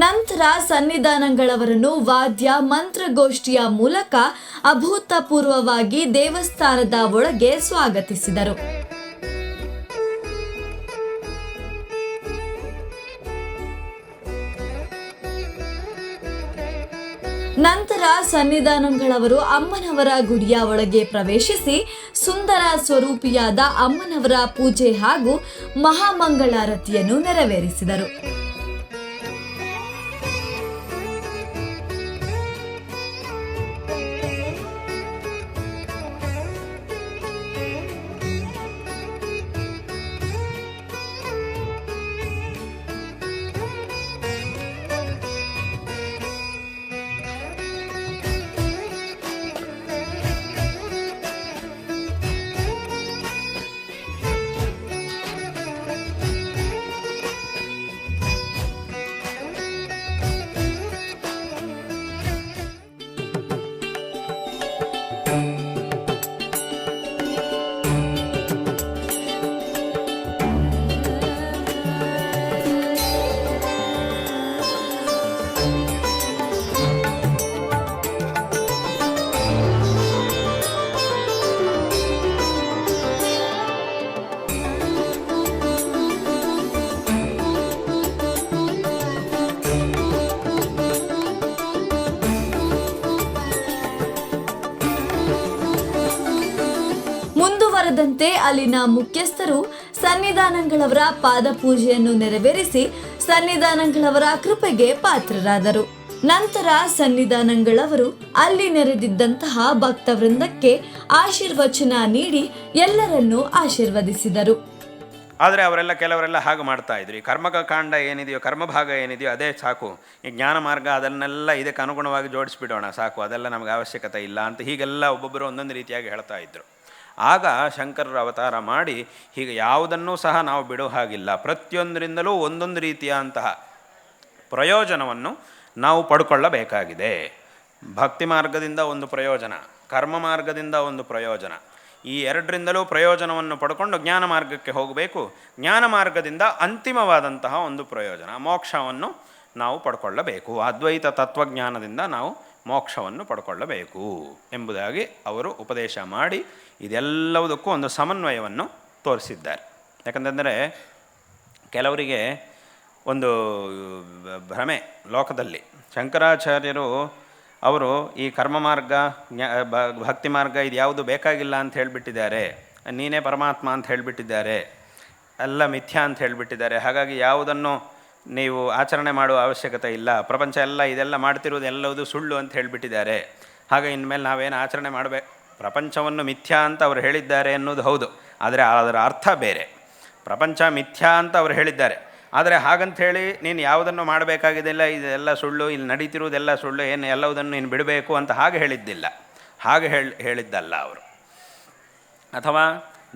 ನಂತರ ಸನ್ನಿಧಾನಗಳವರನ್ನು ವಾದ್ಯ ಮಂತ್ರಗೋಷ್ಠಿಯ ಮೂಲಕ ಅಭೂತಪೂರ್ವವಾಗಿ ದೇವಸ್ಥಾನದ ಒಳಗೆ ಸ್ವಾಗತಿಸಿದರು. ನಂತರ ಸನ್ನಿಧಾನಗಳವರು ಅಮ್ಮನವರ ಗುಡಿಯ ಒಳಗೆ ಪ್ರವೇಶಿಸಿ ಸುಂದರ ಸ್ವರೂಪಿಯಾದ ಅಮ್ಮನವರ ಪೂಜೆ ಹಾಗೂ ಮಹಾಮಂಗಳಾರತಿಯನ್ನು ನೆರವೇರಿಸಿದರು. ಅಲ್ಲಿನ ಮುಖ್ಯಸ್ಥರು ಸನ್ನಿಧಾನಂಗಳವರ ಪಾದ ಪೂಜೆಯನ್ನು ನೆರವೇರಿಸಿ ಸನ್ನಿಧಾನಂಗಳವರ ಕೃಪೆಗೆ ಪಾತ್ರರಾದರು. ನಂತರ ಸನ್ನಿಧಾನಂಗಳವರು ಅಲ್ಲಿ ನೆರೆದಿದ್ದಂತಹ ಭಕ್ತವೃಂದಕ್ಕೆ ಆಶೀರ್ವಚನ ನೀಡಿ ಎಲ್ಲರನ್ನೂ ಆಶೀರ್ವದಿಸಿದರು. ಆದರೆ ಅವರೆಲ್ಲ ಕೆಲವರೆಲ್ಲ ಹಾಗೆ ಮಾಡ್ತಾ ಇದ್ರು. ಈ ಕರ್ಮಕ ಕಾಂಡ ಏನಿದೆಯೋ ಕರ್ಮಭಾಗ ಏನಿದೆಯೋ ಅದೇ ಸಾಕು. ಈ ಜ್ಞಾನ ಮಾರ್ಗ ಅದನ್ನೆಲ್ಲ ಇದಕ್ಕೆ ಅನುಗುಣವಾಗಿ ಜೋಡಿಸ್ಬಿಡೋಣ ಸಾಕು. ಅದೆಲ್ಲ ನಮಗೆ ಅವಶ್ಯಕತೆ ಇಲ್ಲ ಅಂತ ಹೀಗೆಲ್ಲ ಒಬ್ಬೊಬ್ಬರು ಒಂದೊಂದು ರೀತಿಯಾಗಿ ಹೇಳ್ತಾ ಇದ್ದರು ಆಗ ಶಂಕರರ ಅವತಾರ ಮಾಡಿ ಹೀಗೆ ಯಾವುದನ್ನೂ ಸಹ ನಾವು ಬಿಡೋ ಹಾಗಿಲ್ಲ. ಪ್ರತಿಯೊಂದರಿಂದಲೂ ಒಂದೊಂದು ರೀತಿಯಂತಹ ಪ್ರಯೋಜನವನ್ನು ನಾವು ಪಡ್ಕೊಳ್ಳಬೇಕಾಗಿದೆ. ಭಕ್ತಿ ಮಾರ್ಗದಿಂದ ಒಂದು ಪ್ರಯೋಜನ, ಕರ್ಮ ಮಾರ್ಗದಿಂದ ಒಂದು ಪ್ರಯೋಜನ. ಈ ಎರಡರಿಂದಲೂ ಪ್ರಯೋಜನವನ್ನು ಪಡ್ಕೊಂಡು ಜ್ಞಾನ ಮಾರ್ಗಕ್ಕೆ ಹೋಗಬೇಕು. ಜ್ಞಾನ ಮಾರ್ಗದಿಂದ ಅಂತಿಮವಾದಂತಹ ಒಂದು ಪ್ರಯೋಜನ, ಮೋಕ್ಷವನ್ನು ನಾವು ಪಡ್ಕೊಳ್ಳಬೇಕು. ಅದ್ವೈತ ತತ್ವಜ್ಞಾನದಿಂದ ನಾವು ಮೋಕ್ಷವನ್ನು ಪಡ್ಕೊಳ್ಳಬೇಕು ಎಂಬುದಾಗಿ ಅವರು ಉಪದೇಶ ಮಾಡಿ ಇದೆಲ್ಲವುದಕ್ಕೂ ಒಂದು ಸಮನ್ವಯವನ್ನು ತೋರಿಸಿದ್ದಾರೆ. ಯಾಕಂತಂದರೆ ಕೆಲವರಿಗೆ ಒಂದು ಭ್ರಮೆ ಲೋಕದಲ್ಲಿ. ಶಂಕರಾಚಾರ್ಯರು ಅವರು ಈ ಕರ್ಮ ಮಾರ್ಗ ಭಕ್ತಿ ಮಾರ್ಗ ಇದು ಯಾವುದು ಬೇಕಾಗಿಲ್ಲ ಅಂತ ಹೇಳಿಬಿಟ್ಟಿದ್ದಾರೆ. ನೀನೇ ಪರಮಾತ್ಮ ಅಂತ ಹೇಳಿಬಿಟ್ಟಿದ್ದಾರೆ. ಎಲ್ಲ ಮಿಥ್ಯಾ ಅಂತ ಹೇಳಿಬಿಟ್ಟಿದ್ದಾರೆ. ಹಾಗಾಗಿ ಯಾವುದನ್ನು ನೀವು ಆಚರಣೆ ಮಾಡುವ ಅವಶ್ಯಕತೆ ಇಲ್ಲ. ಪ್ರಪಂಚ ಎಲ್ಲ ಇದೆಲ್ಲ ಮಾಡ್ತಿರೋದು ಎಲ್ಲವುದು ಸುಳ್ಳು ಅಂತ ಹೇಳಿಬಿಟ್ಟಿದ್ದಾರೆ. ಹಾಗೆ ಇನ್ಮೇಲೆ ನಾವೇನು ಆಚರಣೆ ಮಾಡಬೇಕು ಪ್ರಪಂಚವನ್ನು ಮಿಥ್ಯಾ ಅಂತ ಅವರು ಹೇಳಿದ್ದಾರೆ ಅನ್ನೋದು ಹೌದು, ಆದರೆ ಅದರ ಅರ್ಥ ಬೇರೆ. ಪ್ರಪಂಚ ಮಿಥ್ಯಾ ಅಂತ ಅವರು ಹೇಳಿದ್ದಾರೆ. ಆದರೆ ಹಾಗಂತ ಹೇಳಿ ನೀನು ಯಾವುದನ್ನು ಮಾಡಬೇಕಾಗಿದ್ದಿಲ್ಲ ಇದೆಲ್ಲ ಸುಳ್ಳು, ಇಲ್ಲಿ ನಡೀತಿರುವುದೆಲ್ಲ ಸುಳ್ಳು, ಏನು ಎಲ್ಲವುದನ್ನು ನೀನು ಬಿಡಬೇಕು ಅಂತ ಹಾಗೆ ಹೇಳಿದ್ದಿಲ್ಲ. ಹಾಗೆ ಹೇಳಿ, ಹೇಳಿದ್ದಲ್ಲ ಅವರು. ಅಥವಾ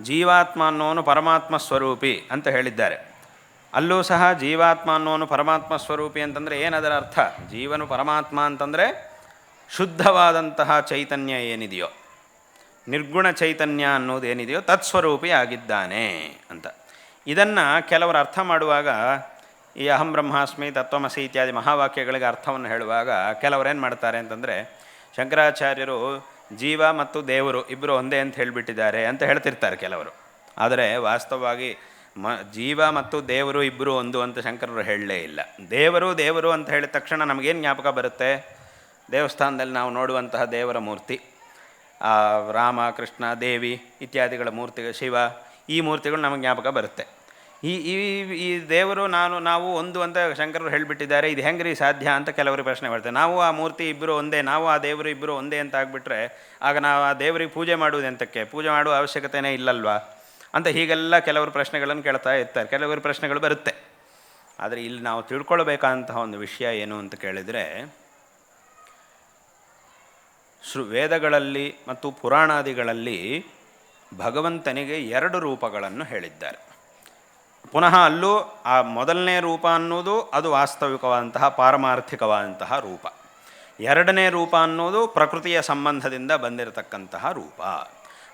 ಜೀವಾತ್ಮ ಅನ್ನೋನು ಪರಮಾತ್ಮ ಸ್ವರೂಪಿ ಅಂತ ಹೇಳಿದ್ದಾರೆ. ಅಲ್ಲೂ ಸಹ ಜೀವಾತ್ಮ ಅನ್ನೋನು ಪರಮಾತ್ಮ ಸ್ವರೂಪಿ ಅಂತಂದರೆ ಏನದರ ಅರ್ಥ? ಜೀವನು ಪರಮಾತ್ಮ ಅಂತಂದರೆ ಶುದ್ಧವಾದಂತಹ ಚೈತನ್ಯ ಏನಿದೆಯೋ. ನಿರ್ಗುಣ ಚೈತನ್ಯ ಅನ್ನೋದೇನಿದೆಯೋ ತತ್ಸ್ವರೂಪಿ ಆಗಿದ್ದಾನೆ ಅಂತ. ಇದನ್ನು ಕೆಲವರು ಅರ್ಥ ಮಾಡುವಾಗ ಈ ಅಹಂ ಬ್ರಹ್ಮಾಸ್ಮಿ ತತ್ವಮಸಿ ಇತ್ಯಾದಿ ಮಹಾವಾಕ್ಯಗಳಿಗೆ ಅರ್ಥವನ್ನು ಹೇಳುವಾಗ ಕೆಲವರು ಏನು ಮಾಡ್ತಾರೆ ಅಂತಂದರೆ, ಶಂಕರಾಚಾರ್ಯರು ಜೀವ ಮತ್ತು ದೇವರು ಇಬ್ಬರು ಒಂದೇ ಅಂತ ಹೇಳಿಬಿಟ್ಟಿದ್ದಾರೆ ಅಂತ ಹೇಳ್ತಿರ್ತಾರೆ ಕೆಲವರು. ಆದರೆ ವಾಸ್ತವವಾಗಿ ಮ, ಜೀವ ಮತ್ತು ದೇವರು ಇಬ್ಬರು ಒಂದು ಅಂತ ಶಂಕರರು ಹೇಳಲೇ ಇಲ್ಲ. ದೇವರು ದೇವರು ಅಂತ ಹೇಳಿದ ತಕ್ಷಣ ನಮಗೇನು ಜ್ಞಾಪಕ ಬರುತ್ತೆ? ದೇವಸ್ಥಾನದಲ್ಲಿ ನಾವು ನೋಡುವಂತಹ ದೇವರ ಮೂರ್ತಿ. ರಾಮ, ಕೃಷ್ಣ, ದೇವಿ ಇತ್ಯಾದಿಗಳ ಮೂರ್ತಿಗಳು, ಶಿವ, ಈ ಮೂರ್ತಿಗಳು ನಮಗೆ ಜ್ಞಾಪಕ ಬರುತ್ತೆ. ಈ ಈ ಈ ದೇವರು ನಾನು, ನಾವು ಒಂದು ಅಂತ ಶಂಕರರು ಹೇಳಿಬಿಟ್ಟಿದ್ದಾರೆ, ಇದು ಹೆಂಗ್ರಿ ಸಾಧ್ಯ ಅಂತ ಕೆಲವರು ಪ್ರಶ್ನೆ ಮಾಡ್ತಾರೆ ನಾವು ಆ ಮೂರ್ತಿ ಇಬ್ಬರು ಒಂದೇ, ನಾವು ಆ ದೇವರು ಇಬ್ಬರು ಒಂದೇ ಅಂತ ಆಗಿಬಿಟ್ರೆ, ಆಗ ನಾವು ಆ ದೇವರಿಗೆ ಪೂಜೆ ಮಾಡುವುದು ಎಂತಕ್ಕೆ? ಪೂಜೆ ಮಾಡುವ ಅವಶ್ಯಕತೆನೇ ಇಲ್ಲಲ್ವಾ? ಅಂತ ಹೀಗೆಲ್ಲ ಕೆಲವರು ಪ್ರಶ್ನೆಗಳನ್ನು ಕೇಳ್ತಾ ಇರ್ತಾರೆ. ಕೆಲವರು ಪ್ರಶ್ನೆಗಳು ಬರುತ್ತೆ. ಆದರೆ ಇಲ್ಲಿ ನಾವು ತಿಳ್ಕೊಳ್ಬೇಕಾದಂತಹ ಒಂದು ವಿಷಯ ಏನು ಅಂತ ಕೇಳಿದರೆ ಶೃ ವೇದಗಳಲ್ಲಿ ಮತ್ತು ಪುರಾಣಾದಿಗಳಲ್ಲಿ ಭಗವಂತನಿಗೆ ಎರಡು ರೂಪಗಳನ್ನು ಹೇಳಿದ್ದಾರೆ. ಪುನಃ ಅಲ್ಲೂ ಆ ಮೊದಲನೇ ರೂಪ ಅನ್ನೋದು ಅದು ವಾಸ್ತವಿಕವಾದಂತಹ ಪಾರಮಾರ್ಥಿಕವಾದಂತಹ ರೂಪ. ಎರಡನೇ ರೂಪ ಅನ್ನೋದು ಪ್ರಕೃತಿಯ ಸಂಬಂಧದಿಂದ ಬಂದಿರತಕ್ಕಂತಹ ರೂಪ.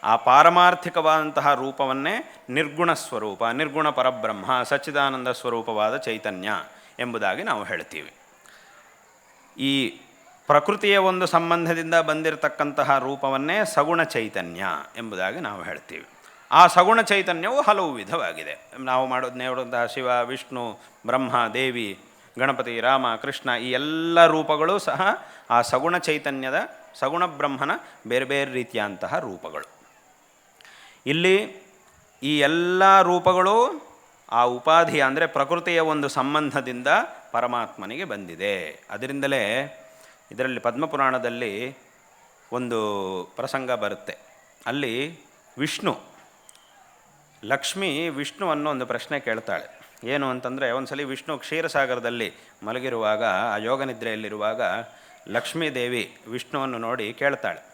ಆ ಪಾರಮಾರ್ಥಿಕವಾದಂತಹ ರೂಪವನ್ನೇ ನಿರ್ಗುಣ ಸ್ವರೂಪ, ನಿರ್ಗುಣ ಪರಬ್ರಹ್ಮ, ಸಚ್ಚಿದಾನಂದ ಸ್ವರೂಪವಾದ ಚೈತನ್ಯ ಎಂಬುದಾಗಿ ನಾವು ಹೇಳ್ತೀವಿ. ಈ ಪ್ರಕೃತಿಯ ಒಂದು ಸಂಬಂಧದಿಂದ ಬಂದಿರತಕ್ಕಂತಹ ರೂಪವನ್ನೇ ಸಗುಣ ಚೈತನ್ಯ ಎಂಬುದಾಗಿ ನಾವು ಹೇಳ್ತೀವಿ. ಆ ಸಗುಣ ಚೈತನ್ಯವು ಹಲವು ವಿಧವಾಗಿದೆ. ನಾವು ಮಾಡೋದು ನೋಡುವಂತಹ ಶಿವ, ವಿಷ್ಣು, ಬ್ರಹ್ಮ, ದೇವಿ, ಗಣಪತಿ, ರಾಮ, ಕೃಷ್ಣ ಈ ಎಲ್ಲ ರೂಪಗಳು ಸಹ ಆ ಸಗುಣ ಚೈತನ್ಯದ, ಸಗುಣ ಬ್ರಹ್ಮನ ಬೇರೆ ಬೇರೆ ರೀತಿಯಂತಹ ರೂಪಗಳು. ಇಲ್ಲಿ ಈ ಎಲ್ಲ ರೂಪಗಳು ಆ ಉಪಾಧಿ ಅಂದರೆ ಪ್ರಕೃತಿಯ ಒಂದು ಸಂಬಂಧದಿಂದ ಪರಮಾತ್ಮನಿಗೆ ಬಂದಿದೆ. ಅದರಿಂದಲೇ ಇದರಲ್ಲಿ ಪದ್ಮಪುರಾಣದಲ್ಲಿ ಒಂದು ಪ್ರಸಂಗ ಬರುತ್ತೆ. ಅಲ್ಲಿ ವಿಷ್ಣು, ಲಕ್ಷ್ಮಿ ವಿಷ್ಣುವನ್ನು ಒಂದು ಪ್ರಶ್ನೆ ಕೇಳ್ತಾಳೆ. ಏನು ಅಂತಂದರೆ, ಒಂದ್ಸಲಿ ವಿಷ್ಣು ಕ್ಷೀರಸಾಗರದಲ್ಲಿ ಮಲಗಿರುವಾಗ, ಆ ಯೋಗ ನಿದ್ರೆಯಲ್ಲಿರುವಾಗ ಲಕ್ಷ್ಮೀ ದೇವಿ ವಿಷ್ಣುವನ್ನು ನೋಡಿ ಕೇಳ್ತಾಳೆ.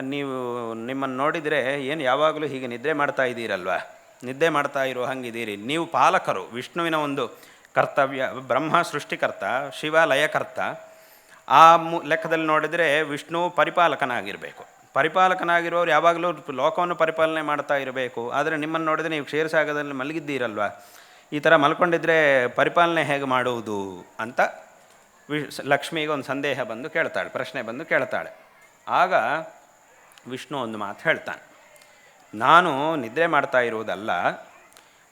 ನೀವು ನಿಮ್ಮನ್ನು ನೋಡಿದರೆ ಏನು ಯಾವಾಗಲೂ ಹೀಗೆ ನಿದ್ರೆ ಮಾಡ್ತಾ ಇದ್ದೀರಲ್ವಾ? ನಿದ್ದೆ ಮಾಡ್ತಾ ಇರೋ ಹಂಗಿದ್ದೀರಿ. ನೀವು ಪಾಲಕರು, ವಿಷ್ಣುವಿನ ಒಂದು ಕರ್ತವ್ಯ, ಬ್ರಹ್ಮ ಸೃಷ್ಟಿಕರ್ತ ಶಿವ ಲಯಕರ್ತ ಆ ಮು, ಲೆಕ್ಕದಲ್ಲಿ ನೋಡಿದರೆ ವಿಷ್ಣು ಪರಿಪಾಲಕನಾಗಿರಬೇಕು. ಪರಿಪಾಲಕನಾಗಿರೋರು ಯಾವಾಗಲೂ ಲೋಕವನ್ನು ಪರಿಪಾಲನೆ ಮಾಡ್ತಾ ಇರಬೇಕು. ಆದರೆ ನಿಮ್ಮನ್ನು ನೋಡಿದರೆ ನೀವು ಕ್ಷೀರಸಾಗರದಲ್ಲಿ ಮಲಗಿದ್ದೀರಲ್ವಾ? ಈ ಥರ ಮಲ್ಕೊಂಡಿದ್ರೆ ಪರಿಪಾಲನೆ ಹೇಗೆ ಮಾಡುವುದು ಅಂತ ವಿಶ್, ಲಕ್ಷ್ಮಿಗೆ ಒಂದು ಸಂದೇಹ ಬಂದು ಕೇಳ್ತಾಳೆ, ಪ್ರಶ್ನೆ ಬಂದು ಕೇಳ್ತಾಳೆ. ಆಗ ವಿಷ್ಣು ಒಂದು ಮಾತು ಹೇಳ್ತಾನೆ. ನಾನು ನಿದ್ರೆ ಮಾಡ್ತಾ ಇರುವುದಲ್ಲ,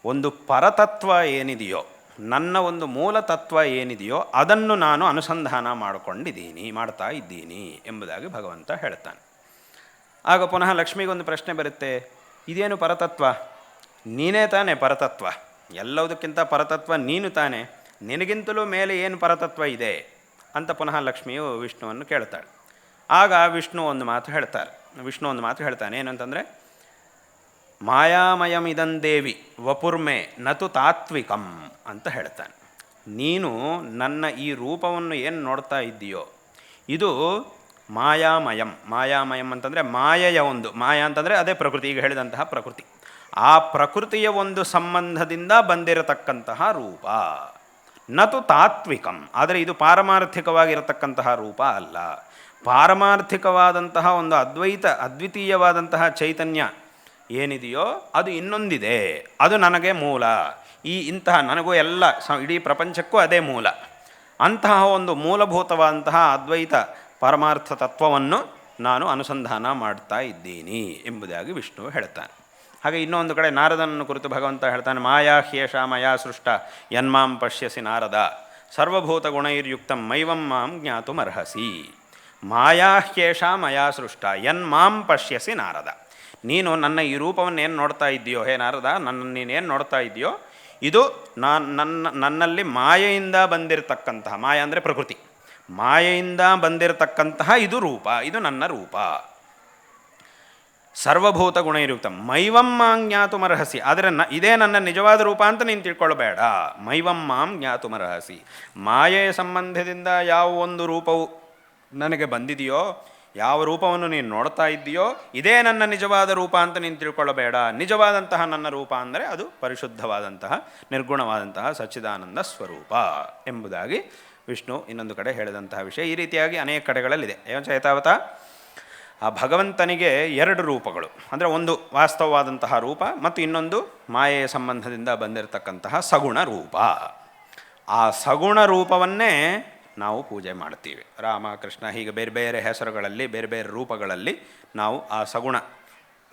ಒಂದು ಪರತತ್ವ ಏನಿದೆಯೋ ನನ್ನ ಒಂದು ಮೂಲ ತತ್ವ ಏನಿದೆಯೋ ಅದನ್ನು ನಾನು ಅನುಸಂಧಾನ ಮಾಡಿಕೊಂಡಿದ್ದೀನಿ, ಮಾಡ್ತಾ ಇದ್ದೀನಿ ಎಂಬುದಾಗಿ ಭಗವಂತ ಹೇಳ್ತಾನೆ. ಆಗ ಪುನಃ ಲಕ್ಷ್ಮಿಗೊಂದು ಪ್ರಶ್ನೆ ಬರುತ್ತೆ, ಇದೇನು ಪರತತ್ವ? ನೀನೇ ತಾನೇ ಪರತತ್ವ? ಎಲ್ಲದಕ್ಕಿಂತ ಪರತತ್ವ ನೀನು ತಾನೇ? ನಿನಗಿಂತಲೂ ಮೇಲೆ ಏನು ಪರತತ್ವ ಇದೆ? ಅಂತ ಪುನಃ ಲಕ್ಷ್ಮಿಯು ವಿಷ್ಣುವನ್ನು ಕೇಳ್ತಾಳೆ. ಆಗ ವಿಷ್ಣು ಒಂದು ಮಾತು ಹೇಳ್ತಾರೆ. ವಿಷ್ಣು ಒಂದು ಮಾತು ಹೇಳ್ತಾನೆ, ಏನಂತಂದರೆ ಮಾಯಾಮಯಮಿದಂದೇವಿ ವಪುರ್ಮೆ, ನತು ತಾತ್ವಿಕಂ ಅಂತ ಹೇಳ್ತಾನೆ. ನೀನು ನನ್ನ ಈ ರೂಪವನ್ನು ಏನು ನೋಡ್ತಾ ಇದ್ದೀಯೋ, ಇದು ಮಾಯಾಮಯಂ. ಮಾಯಾಮಯಂ ಅಂತಂದರೆ ಮಾಯೆಯ ಒಂದು. ಮಾಯಾ ಅಂತಂದರೆ ಅದೇ ಪ್ರಕೃತಿ, ಈಗ ಹೇಳಿದಂತಹ ಪ್ರಕೃತಿ. ಆ ಪ್ರಕೃತಿಯ ಒಂದು ಸಂಬಂಧದಿಂದ ಬಂದಿರತಕ್ಕಂತಹ ರೂಪ. ನತು ತಾತ್ವಿಕಂ. ಆದರೆ ಇದು ಪಾರಮಾರ್ಥಿಕವಾಗಿರತಕ್ಕಂತಹ ರೂಪ ಅಲ್ಲ. ಪಾರಮಾರ್ಥಿಕವಾದಂತಹ ಒಂದು ಅದ್ವೈತ, ಅದ್ವಿತೀಯವಾದಂತಹ ಚೈತನ್ಯ ಏನಿದೆಯೋ ಅದು ಇನ್ನೊಂದಿದೆ. ಅದು ನನಗೆ ಮೂಲ. ಈ ಇಂತಹ ನನಗೂ ಎಲ್ಲ ಇಡೀ ಪ್ರಪಂಚಕ್ಕೂ ಅದೇ ಮೂಲ. ಅಂತಹ ಒಂದು ಮೂಲಭೂತವಾದಂತಹ ಅದ್ವೈತ ಪರಮಾರ್ಥ ತತ್ವವನ್ನು ನಾನು ಅನುಸಂಧಾನ ಮಾಡ್ತಾ ಇದ್ದೀನಿ ಎಂಬುದಾಗಿ ವಿಷ್ಣು ಹೇಳ್ತಾನೆ. ಹಾಗೆ ಇನ್ನೊಂದು ಕಡೆ ನಾರದನನ್ನು ಕುರಿತು ಭಗವಂತ ಹೇಳ್ತಾನೆ, ಮಾಯಾ ಹ್ಯೇಷ ಮಯಾ ಸೃಷ್ಟ, ಯನ್ಮಾಂ ಪಶ್ಯಸಿ ನಾರದ. ಸರ್ವಭೂತ ಗುಣೈರ್ಯುಕ್ತ ಮೈವಂ ಮಾಂ ಜ್ಞಾತುಮರ್ಹಸಿ. ಮಾಯಾ ಹ್ಯೇಷ ಮಯಾ ಸೃಷ್ಟ, ಯನ್ಮಾಂ ಪಶ್ಯಸಿ ನಾರದ. ನೀನು ನನ್ನ ಈ ರೂಪವನ್ನು ಏನು ನೋಡ್ತಾ ಇದ್ದೀಯೋ? ಹೇ ನಾರದ, ನನ್ನ ನೀನೇನು ನೋಡ್ತಾ ಇದೆಯೋ ಇದು ನಾನು ನನ್ನ, ನನ್ನಲ್ಲಿ ಮಾಯೆಯಿಂದ ಬಂದಿರತಕ್ಕಂತಹ, ಮಾಯ ಅಂದರೆ ಪ್ರಕೃತಿ. ಮಾಯೆಯಿಂದ ಬಂದಿರತಕ್ಕಂತಹ ಇದು ರೂಪ, ಇದು ನನ್ನ ರೂಪ. ಸರ್ವಭೂತ ಗುಣ ಇರುತ್ತ ಮೈವಂ ಮಾಂ ಜ್ಞಾತುಮರ್ಹಸಿ ಆದರೆ ನ, ಇದೇ ನನ್ನ ನಿಜವಾದ ರೂಪ ಅಂತ ನೀನು ತಿಳ್ಕೊಳ್ಬೇಡ. ಮೈವಂ ಮಾಂ ಜ್ಞಾತುಮರ್ಹಸಿ ಮಾಯೆಯ ಸಂಬಂಧದಿಂದ ಯಾವ ಒಂದು ರೂಪವು ನನಗೆ ಬಂದಿದೆಯೋ ಯಾವ ರೂಪವನ್ನು ನೀನು ನೋಡ್ತಾ ಇದ್ದೀಯೋ, ಇದೇ ನನ್ನ ನಿಜವಾದ ರೂಪ ಅಂತ ನೀನು ತಿಳ್ಕೊಳ್ಳಬೇಡ. ನಿಜವಾದಂತಹ ನನ್ನ ರೂಪ ಅಂದರೆ ಅದು ಪರಿಶುದ್ಧವಾದಂತಹ, ನಿರ್ಗುಣವಾದಂತಹ ಸಚ್ಚಿದಾನಂದ ಸ್ವರೂಪ ಎಂಬುದಾಗಿ ವಿಷ್ಣು ಇನ್ನೊಂದು ಕಡೆ ಹೇಳಿದಂತಹ ವಿಷಯ ಈ ರೀತಿಯಾಗಿ ಅನೇಕ ಕಡೆಗಳಲ್ಲಿದೆ. ಚೈತಾವತ? ಆ ಭಗವಂತನಿಗೆ ಎರಡು ರೂಪಗಳು. ಅಂದರೆ ಒಂದು ವಾಸ್ತವವಾದಂತಹ ರೂಪ ಮತ್ತು ಇನ್ನೊಂದು ಮಾಯೆಯ ಸಂಬಂಧದಿಂದ ಬಂದಿರತಕ್ಕಂತಹ ಸಗುಣ ರೂಪ. ಆ ಸಗುಣ ರೂಪವನ್ನೇ ನಾವು ಪೂಜೆ ಮಾಡ್ತೀವಿ ರಾಮ, ಕೃಷ್ಣ ಹೀಗೆ ಬೇರೆ ಬೇರೆ ಹೆಸರುಗಳಲ್ಲಿ, ಬೇರೆ ಬೇರೆ ರೂಪಗಳಲ್ಲಿ ನಾವು ಆ ಸಗುಣ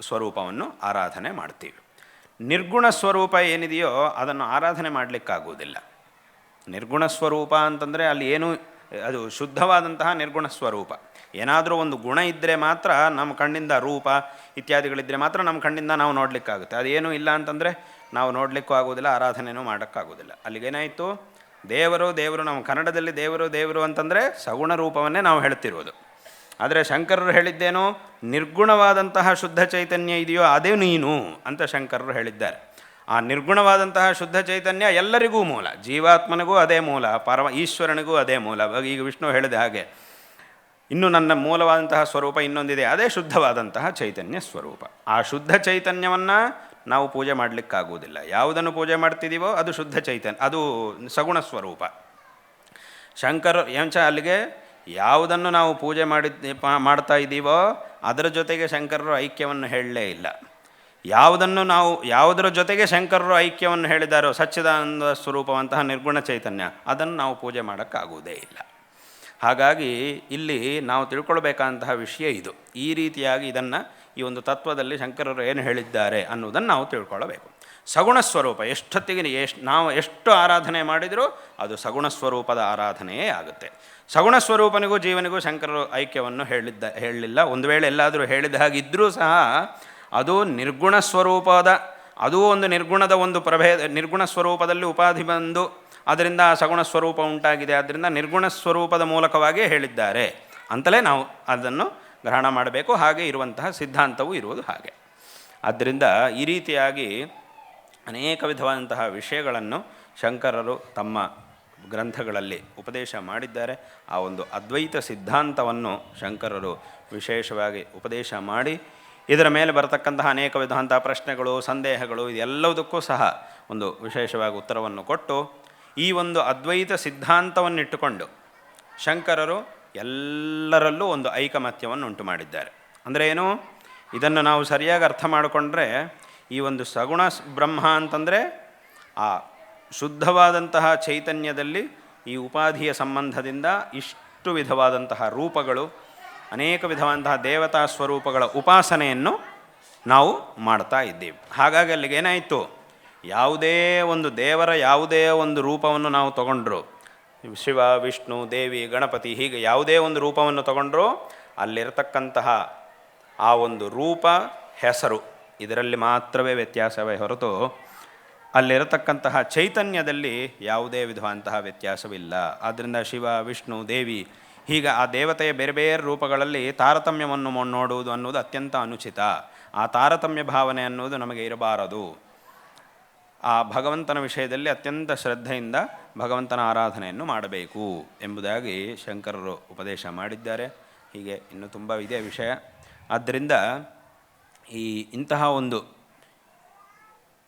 ಸ್ವರೂಪವನ್ನು ಆರಾಧನೆ ಮಾಡ್ತೀವಿ. ನಿರ್ಗುಣ ಸ್ವರೂಪ ಏನಿದೆಯೋ ಅದನ್ನು ಆರಾಧನೆ ಮಾಡಲಿಕ್ಕಾಗುವುದಿಲ್ಲ. ನಿರ್ಗುಣ ಸ್ವರೂಪ ಅಂತಂದರೆ ಅಲ್ಲಿ ಏನು, ಅದು ಶುದ್ಧವಾದಂತಹ ನಿರ್ಗುಣ ಸ್ವರೂಪ. ಏನಾದರೂ ಒಂದು ಗುಣ ಇದ್ದರೆ ಮಾತ್ರ ನಮ್ಮ ಕಣ್ಣಿಂದ ರೂಪ ಇತ್ಯಾದಿಗಳಿದ್ದರೆ ಮಾತ್ರ ನಮ್ಮ ಕಣ್ಣಿಂದ ನಾವು ನೋಡಲಿಕ್ಕಾಗುತ್ತೆ. ಅದೇನೂ ಇಲ್ಲ ಅಂತಂದರೆ ನಾವು ನೋಡಲಿಕ್ಕೂ ಆಗೋದಿಲ್ಲ ಆರಾಧನೆಯೂ ಮಾಡೋಕ್ಕಾಗೋದಿಲ್ಲ ಅಲ್ಲಿಗೇನಾಯಿತು? ದೇವರು ದೇವರು ನಾವು ಕನ್ನಡದಲ್ಲಿ ದೇವರು ದೇವರು ಅಂತಂದರೆ ಸಗುಣ ರೂಪವನ್ನೇ ನಾವು ಹೇಳ್ತಿರೋದು. ಆದರೆ ಶಂಕರರು ಹೇಳಿದ್ದೇನು, ನಿರ್ಗುಣವಾದಂತಹ ಶುದ್ಧ ಚೈತನ್ಯ ಇದೆಯೋ ಅದೇ ನೀನು ಅಂತ ಶಂಕರರು ಹೇಳಿದ್ದಾರೆ. ಆ ನಿರ್ಗುಣವಾದಂತಹ ಶುದ್ಧ ಚೈತನ್ಯ ಎಲ್ಲರಿಗೂ ಮೂಲ, ಜೀವಾತ್ಮನಿಗೂ ಅದೇ ಮೂಲ, ಪರಮ ಈಶ್ವರನಿಗೂ ಅದೇ ಮೂಲ. ಈಗ ವಿಷ್ಣು ಹೇಳಿದ ಹಾಗೆ, ಇನ್ನು ನನ್ನ ಮೂಲವಾದಂತಹ ಸ್ವರೂಪ ಇನ್ನೊಂದಿದೆ, ಅದೇ ಶುದ್ಧವಾದಂತಹ ಚೈತನ್ಯ ಸ್ವರೂಪ. ಆ ಶುದ್ಧ ಚೈತನ್ಯವನ್ನು ನಾವು ಪೂಜೆ ಮಾಡಲಿಕ್ಕಾಗುವುದಿಲ್ಲ. ಯಾವುದನ್ನು ಪೂಜೆ ಮಾಡ್ತಿದ್ದೀವೋ ಅದು ಶುದ್ಧ ಚೈತನ್ಯ ಅದು ಸಗುಣ ಸ್ವರೂಪ. ಶಂಕರ ಎಂಚ ಅಲ್ಲಿಗೆ ಯಾವುದನ್ನು ನಾವು ಪೂಜೆ ಮಾಡಿ ಮಾಡ್ತಾ ಇದ್ದೀವೋ ಅದರ ಜೊತೆಗೆ ಶಂಕರರು ಐಕ್ಯವನ್ನು ಹೇಳಲೇ ಇಲ್ಲ. ಯಾವುದನ್ನು ನಾವು, ಯಾವುದರ ಜೊತೆಗೆ ಶಂಕರರು ಐಕ್ಯವನ್ನು ಹೇಳಿದಾರೋ ಸಚ್ಚಿದಾನಂದ ಸ್ವರೂಪವಂತಹ ನಿರ್ಗುಣ ಚೈತನ್ಯ, ಅದನ್ನು ನಾವು ಪೂಜೆ ಮಾಡೋಕ್ಕಾಗುವುದೇ ಇಲ್ಲ. ಹಾಗಾಗಿ ಇಲ್ಲಿ ನಾವು ತಿಳ್ಕೊಳ್ಬೇಕಾದಂತಹ ವಿಷಯ ಇದು. ಈ ರೀತಿಯಾಗಿ ಇದನ್ನು ಈ ಒಂದು ತತ್ವದಲ್ಲಿ ಶಂಕರರು ಏನು ಹೇಳಿದ್ದಾರೆ ಅನ್ನೋದನ್ನು ನಾವು ತಿಳ್ಕೊಳ್ಳಬೇಕು. ಸಗುಣ ಸ್ವರೂಪ ಎಷ್ಟೊತ್ತಿಗೆ ಎಷ್ಟು, ನಾವು ಎಷ್ಟು ಆರಾಧನೆ ಮಾಡಿದರೂ ಅದು ಸಗುಣ ಸ್ವರೂಪದ ಆರಾಧನೆಯೇ ಆಗುತ್ತೆ. ಸಗುಣ ಸ್ವರೂಪನಿಗೂ ಜೀವನಿಗೂ ಶಂಕರರು ಐಕ್ಯವನ್ನು ಹೇಳಿದ್ದ, ಹೇಳಲಿಲ್ಲ. ಒಂದು ವೇಳೆ ಎಲ್ಲಾದರೂ ಹೇಳಿದ ಹಾಗಿದ್ದರೂ ಸಹ ಅದು ನಿರ್ಗುಣ ಸ್ವರೂಪದ, ಅದೂ ಒಂದು ನಿರ್ಗುಣದ ಒಂದು ಪ್ರಭೇದ, ನಿರ್ಗುಣ ಸ್ವರೂಪದಲ್ಲಿ ಉಪಾಧಿ ಬಂದು ಅದರಿಂದ ಆ ಸಗುಣ ಸ್ವರೂಪ ಉಂಟಾಗಿದೆ. ಆದ್ದರಿಂದ ನಿರ್ಗುಣ ಸ್ವರೂಪದ ಮೂಲಕವಾಗಿಯೇ ಹೇಳಿದ್ದಾರೆ. ಅಂತಲೇ ನಾವು ಅದನ್ನು ಗ್ರಹಣ ಮಾಡಬೇಕು, ಹಾಗೆ ಇರುವಂತಹ ಸಿದ್ಧಾಂತವೂ ಇರುವುದು ಹಾಗೆ. ಆದ್ದರಿಂದ ಈ ರೀತಿಯಾಗಿ ಅನೇಕ ವಿಧವಾದಂತಹ ವಿಷಯಗಳನ್ನು ಶಂಕರರು ತಮ್ಮ ಗ್ರಂಥಗಳಲ್ಲಿ ಉಪದೇಶ ಮಾಡಿದ್ದಾರೆ. ಆ ಒಂದು ಅದ್ವೈತ ಸಿದ್ಧಾಂತವನ್ನು ಶಂಕರರು ವಿಶೇಷವಾಗಿ ಉಪದೇಶ ಮಾಡಿ, ಇದರ ಮೇಲೆ ಬರತಕ್ಕಂತಹ ಅನೇಕ ವಿಧವಂತಹ ಪ್ರಶ್ನೆಗಳು, ಸಂದೇಹಗಳು, ಇದೆಲ್ಲದಕ್ಕೂ ಸಹ ಒಂದು ವಿಶೇಷವಾಗಿ ಉತ್ತರವನ್ನು ಕೊಟ್ಟು, ಈ ಒಂದು ಅದ್ವೈತ ಸಿದ್ಧಾಂತವನ್ನಿಟ್ಟುಕೊಂಡು ಶಂಕರರು ಎಲ್ಲರಲ್ಲೂ ಒಂದು ಐಕಮತ್ಯವನ್ನು ಉಂಟು ಮಾಡಿದ್ದಾರೆ. ಅಂದರೆ ಏನು? ಇದನ್ನು ನಾವು ಸರಿಯಾಗಿ ಅರ್ಥ ಮಾಡಿಕೊಂಡ್ರೆ ಈ ಒಂದು ಸಗುಣ ಬ್ರಹ್ಮ ಅಂತಂದರೆ ಆ ಶುದ್ಧವಾದಂತಹ ಚೈತನ್ಯದಲ್ಲಿ ಈ ಉಪಾಧಿಯ ಸಂಬಂಧದಿಂದ ಇಷ್ಟು ವಿಧವಾದಂತಹ ರೂಪಗಳು, ಅನೇಕ ವಿಧವಾದಂತಹ ದೇವತಾ ಸ್ವರೂಪಗಳ ಉಪಾಸನೆಯನ್ನು ನಾವು ಮಾಡ್ತಾ ಇದ್ದೀವಿ. ಹಾಗಾಗಿ ಅಲ್ಲಿಗೇನಾಯಿತು ಯಾವುದೇ ಒಂದು ದೇವರ ಯಾವುದೇ ಒಂದು ರೂಪವನ್ನು ನಾವು ತಗೊಂಡ್ರು ಶಿವ, ವಿಷ್ಣು, ದೇವಿ, ಗಣಪತಿ ಹೀಗೆ ಯಾವುದೇ ಒಂದು ರೂಪವನ್ನು ತಗೊಂಡ್ರು ಅಲ್ಲಿರತಕ್ಕಂತಹ ಆ ಒಂದು ರೂಪ ಹೆಸರು. ಇದರಲ್ಲಿ ಮಾತ್ರವೇ ವ್ಯತ್ಯಾಸವೇ ಹೊರತು ಅಲ್ಲಿರತಕ್ಕಂತಹ ಚೈತನ್ಯದಲ್ಲಿ ಯಾವುದೇ ವಿಧವಾದಂತಹ ವ್ಯತ್ಯಾಸವಿಲ್ಲ. ಆದ್ದರಿಂದ ಶಿವ, ವಿಷ್ಣು, ದೇವಿ ಹೀಗೆ ಆ ದೇವತೆಯ ಬೇರೆ ಬೇರೆ ರೂಪಗಳಲ್ಲಿ ತಾರತಮ್ಯವನ್ನು ನೋಡುವುದು ಅನ್ನೋದು ಅತ್ಯಂತ ಅನುಚಿತ. ಆ ತಾರತಮ್ಯ ಭಾವನೆ ಅನ್ನೋದು ನಮಗೆ ಇರಬಾರದು. ಆ ಭಗವಂತನ ವಿಷಯದಲ್ಲಿ ಅತ್ಯಂತ ಶ್ರದ್ಧೆಯಿಂದ ಭಗವಂತನ ಆರಾಧನೆಯನ್ನು ಮಾಡಬೇಕು ಎಂಬುದಾಗಿ ಶಂಕರರು ಉಪದೇಶ ಮಾಡಿದ್ದಾರೆ. ಹೀಗೆ ಇನ್ನೂ ತುಂಬ ಇದೆ ವಿಷಯ. ಆದ್ದರಿಂದ ಈ ಇಂತಹ ಒಂದು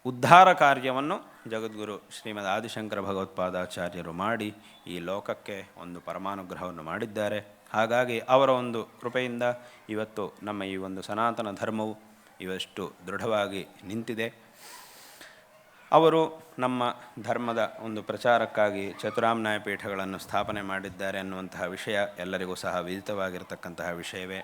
ಉದ್ಧಾರ ಕಾರ್ಯವನ್ನು ಜಗದ್ಗುರು ಶ್ರೀಮದ್ ಆದಿಶಂಕರ ಭಗವತ್ಪಾದಾಚಾರ್ಯರು ಮಾಡಿ ಈ ಲೋಕಕ್ಕೆ ಒಂದು ಪರಮಾನುಗ್ರಹವನ್ನು ಮಾಡಿದ್ದಾರೆ. ಹಾಗಾಗಿ ಅವರ ಒಂದು ಕೃಪೆಯಿಂದ ಇವತ್ತು ನಮ್ಮ ಈ ಒಂದು ಸನಾತನ ಧರ್ಮವು ಇವಷ್ಟು ದೃಢವಾಗಿ ನಿಂತಿದೆ. ಅವರು ನಮ್ಮ ಧರ್ಮದ ಒಂದು ಪ್ರಚಾರಕ್ಕಾಗಿ ಚತುರಾಮ್ನಾಯ ಪೀಠಗಳನ್ನು ಸ್ಥಾಪನೆ ಮಾಡಿದ್ದಾರೆ ಅನ್ನುವಂತಹ ವಿಷಯ ಎಲ್ಲರಿಗೂ ಸಹ ವಿಧಿತವಾಗಿರತಕ್ಕಂತಹ ವಿಷಯವೇ.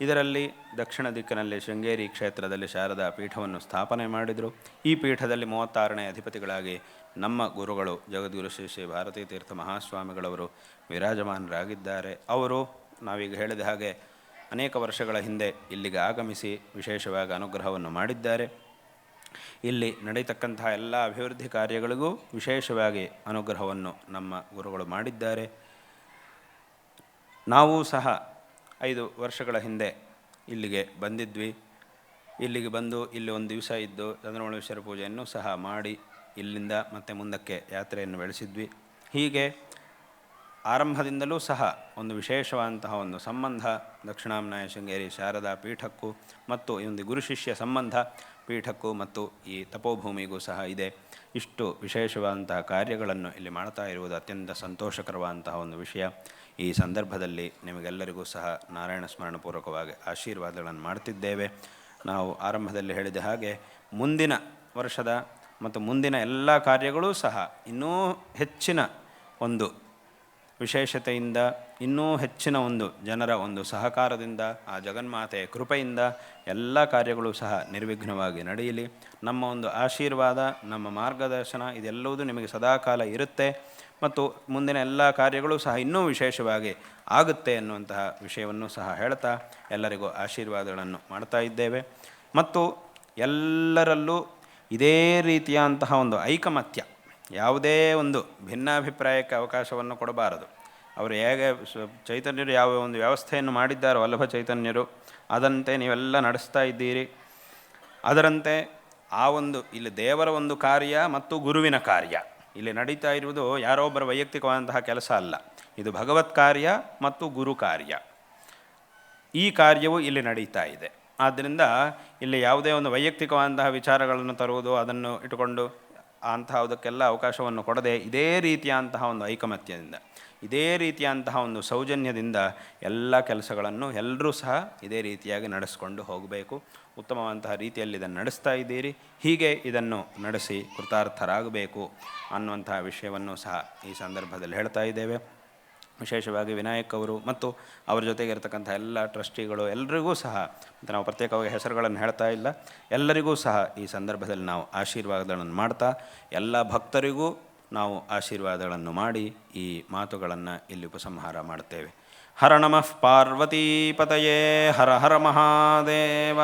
ಇದರಲ್ಲಿ ದಕ್ಷಿಣ ದಿಕ್ಕಿನಲ್ಲಿ ಶೃಂಗೇರಿ ಕ್ಷೇತ್ರದಲ್ಲಿ ಶಾರದಾ ಪೀಠವನ್ನು ಸ್ಥಾಪನೆ ಮಾಡಿದರು. ಈ ಪೀಠದಲ್ಲಿ ಮೂವತ್ತಾರನೇ ಅಧಿಪತಿಗಳಾಗಿ ನಮ್ಮ ಗುರುಗಳು ಜಗದ್ಗುರು ಶ್ರೀ ಶ್ರೀ ಭಾರತೀ ತೀರ್ಥ ಮಹಾಸ್ವಾಮಿಗಳವರು ವಿರಾಜಮಾನರಾಗಿದ್ದಾರೆ. ಅವರು ನಾವೀಗ ಹೇಳಿದ ಹಾಗೆ ಅನೇಕ ವರ್ಷಗಳ ಹಿಂದೆ ಇಲ್ಲಿಗೆ ಆಗಮಿಸಿ ವಿಶೇಷವಾಗಿ ಅನುಗ್ರಹವನ್ನು ಮಾಡಿದ್ದಾರೆ. ಇಲ್ಲಿ ನಡೀತಕ್ಕಂತಹ ಎಲ್ಲ ಅಭಿವೃದ್ಧಿ ಕಾರ್ಯಗಳಿಗೂ ವಿಶೇಷವಾಗಿ ಅನುಗ್ರಹವನ್ನು ನಮ್ಮ ಗುರುಗಳು ಮಾಡಿದ್ದಾರೆ. ನಾವು ಸಹ ಐದು ವರ್ಷಗಳ ಹಿಂದೆ ಇಲ್ಲಿಗೆ ಬಂದಿದ್ವಿ. ಇಲ್ಲಿಗೆ ಬಂದು ಇಲ್ಲಿ ಒಂದು ದಿವಸ ಇದ್ದು ಚಂದ್ರಮೌಳೇಶ್ವರ ಪೂಜೆಯನ್ನು ಸಹ ಮಾಡಿ ಇಲ್ಲಿಂದ ಮತ್ತೆ ಮುಂದಕ್ಕೆ ಯಾತ್ರೆಯನ್ನು ಬೆಳೆಸಿದ್ವಿ. ಹೀಗೆ ಆರಂಭದಿಂದಲೂ ಸಹ ಒಂದು ವಿಶೇಷವಾದಂತಹ ಒಂದು ಸಂಬಂಧ ದಕ್ಷಿಣಾಮ್ನಾಯ ಶೃಂಗೇರಿ ಶಾರದಾ ಪೀಠಕ್ಕೂ ಮತ್ತು ಈ ಒಂದು ಗುರುಶಿಷ್ಯ ಸಂಬಂಧ ಪೀಠಕ್ಕೂ ಮತ್ತು ಈ ತಪೋಭೂಮಿಗೂ ಸಹ ಇದೆ. ಇಷ್ಟು ವಿಶೇಷವಾದಂತಹ ಕಾರ್ಯಗಳನ್ನು ಇಲ್ಲಿ ಮಾಡ್ತಾ ಇರುವುದು ಅತ್ಯಂತ ಸಂತೋಷಕರವಾದಂತಹ ಒಂದು ವಿಷಯ. ಈ ಸಂದರ್ಭದಲ್ಲಿ ನಿಮಗೆಲ್ಲರಿಗೂ ಸಹ ನಾರಾಯಣ ಸ್ಮರಣಪೂರ್ವಕವಾಗಿ ಆಶೀರ್ವಾದಗಳನ್ನು ಮಾಡ್ತಿದ್ದೇವೆ. ನಾವು ಆರಂಭದಲ್ಲಿ ಹೇಳಿದ ಹಾಗೆ ಮುಂದಿನ ವರ್ಷದ ಮತ್ತು ಮುಂದಿನ ಎಲ್ಲ ಕಾರ್ಯಗಳೂ ಸಹ ಇನ್ನೂ ಹೆಚ್ಚಿನ ಒಂದು ವಿಶೇಷತೆಯಿಂದ, ಇನ್ನೂ ಹೆಚ್ಚಿನ ಒಂದು ಜನರ ಒಂದು ಸಹಕಾರದಿಂದ, ಆ ಜಗನ್ಮಾತೆಯ ಕೃಪೆಯಿಂದ ಎಲ್ಲ ಕಾರ್ಯಗಳು ಸಹ ನಿರ್ವಿಘ್ನವಾಗಿ ನಡೆಯಲಿ. ನಮ್ಮ ಒಂದು ಆಶೀರ್ವಾದ, ನಮ್ಮ ಮಾರ್ಗದರ್ಶನ ಇದೆಲ್ಲವೂ ನಿಮಗೆ ಸದಾಕಾಲ ಇರುತ್ತೆ. ಮತ್ತು ಮುಂದಿನ ಎಲ್ಲ ಕಾರ್ಯಗಳು ಸಹ ಇನ್ನೂ ವಿಶೇಷವಾಗಿ ಆಗುತ್ತೆ ಅನ್ನುವಂತಹ ವಿಷಯವನ್ನು ಸಹ ಹೇಳ್ತಾ ಎಲ್ಲರಿಗೂ ಆಶೀರ್ವಾದಗಳನ್ನು ಮಾಡ್ತಾ ಇದ್ದೇವೆ. ಮತ್ತು ಎಲ್ಲರಲ್ಲೂ ಇದೇ ರೀತಿಯಾದಂತಹ ಒಂದು ಐಕಮತ್ಯ ಯಾವುದೇ ಒಂದು ಭಿನ್ನಾಭಿಪ್ರಾಯಕ್ಕೆ ಅವಕಾಶವನ್ನು ಕೊಡಬಾರದು. ಅವರು ಹೇಗೆ ಚೈತನ್ಯರು ಯಾವ ಒಂದು ವ್ಯವಸ್ಥೆಯನ್ನು ಮಾಡಿದ್ದಾರೋ, ವಲ್ಲಭ ಚೈತನ್ಯರು, ಅದಂತೆ ನೀವೆಲ್ಲ ನಡೆಸ್ತಾ ಇದ್ದೀರಿ. ಅದರಂತೆ ಆ ಒಂದು ಇಲ್ಲಿ ದೇವರ ಒಂದು ಕಾರ್ಯ ಮತ್ತು ಗುರುವಿನ ಕಾರ್ಯ. ಇಲ್ಲಿ ನಡೀತಾ ಇರುವುದು ಯಾರೋ ಒಬ್ಬರ ವೈಯಕ್ತಿಕವಾದಂತಹ ಕೆಲಸ ಅಲ್ಲ. ಇದು ಭಗವತ್ ಕಾರ್ಯ ಮತ್ತು ಗುರು ಕಾರ್ಯ. ಈ ಕಾರ್ಯವು ಇಲ್ಲಿ ನಡೀತಾ ಇದೆ. ಆದ್ದರಿಂದ ಇಲ್ಲಿ ಯಾವುದೇ ಒಂದು ವೈಯಕ್ತಿಕವಾದಂತಹ ವಿಚಾರಗಳನ್ನು ತರುವುದು, ಅದನ್ನು ಇಟ್ಟುಕೊಂಡು ಅಂತಹದಕ್ಕೆಲ್ಲ ಅವಕಾಶವನ್ನು ಕೊಡದೆ ಇದೇ ರೀತಿಯಾದಂತಹ ಒಂದು ಐಕಮತ್ಯದಿಂದ, ಇದೇ ರೀತಿಯಾದಂತಹ ಒಂದು ಸೌಜನ್ಯದಿಂದ ಎಲ್ಲ ಕೆಲಸಗಳನ್ನು ಎಲ್ಲರೂ ಸಹ ಇದೇ ರೀತಿಯಾಗಿ ನಡೆಸಿಕೊಂಡು ಹೋಗಬೇಕು. ಉತ್ತಮವಂತಹ ರೀತಿಯಲ್ಲಿ ಇದನ್ನು ನಡೆಸ್ತಾ ಇದ್ದೀರಿ. ಹೀಗೆ ಇದನ್ನು ನಡೆಸಿ ಕೃತಾರ್ಥರಾಗಬೇಕು ಅನ್ನುವಂತಹ ವಿಷಯವನ್ನು ಸಹ ಈ ಸಂದರ್ಭದಲ್ಲಿ ಹೇಳ್ತಾ ಇದ್ದೇವೆ. ವಿಶೇಷವಾಗಿ ವಿನಾಯಕ್ ಅವರು ಮತ್ತು ಅವರ ಜೊತೆಗೆ ಇರತಕ್ಕಂಥ ಎಲ್ಲ ಟ್ರಸ್ಟಿಗಳು ಎಲ್ಲರಿಗೂ ಸಹ, ಮತ್ತು ನಾವು ಪ್ರತ್ಯೇಕವಾಗಿ ಹೆಸರುಗಳನ್ನು ಹೇಳ್ತಾ ಇಲ್ಲ, ಎಲ್ಲರಿಗೂ ಸಹ ಈ ಸಂದರ್ಭದಲ್ಲಿ ನಾವು ಆಶೀರ್ವಾದಗಳನ್ನು ಮಾಡ್ತಾ, ಎಲ್ಲ ಭಕ್ತರಿಗೂ ನಾವು ಆಶೀರ್ವಾದಗಳನ್ನು ಮಾಡಿ ಈ ಮಾತುಗಳನ್ನು ಇಲ್ಲಿ ಉಪಸಂಹಾರ ಮಾಡುತ್ತೇವೆ. ಹರ ನಮಃ ಪಾರ್ವತೀಪತಯೇ ಹರ ಹರ ಮಹಾದೇವ.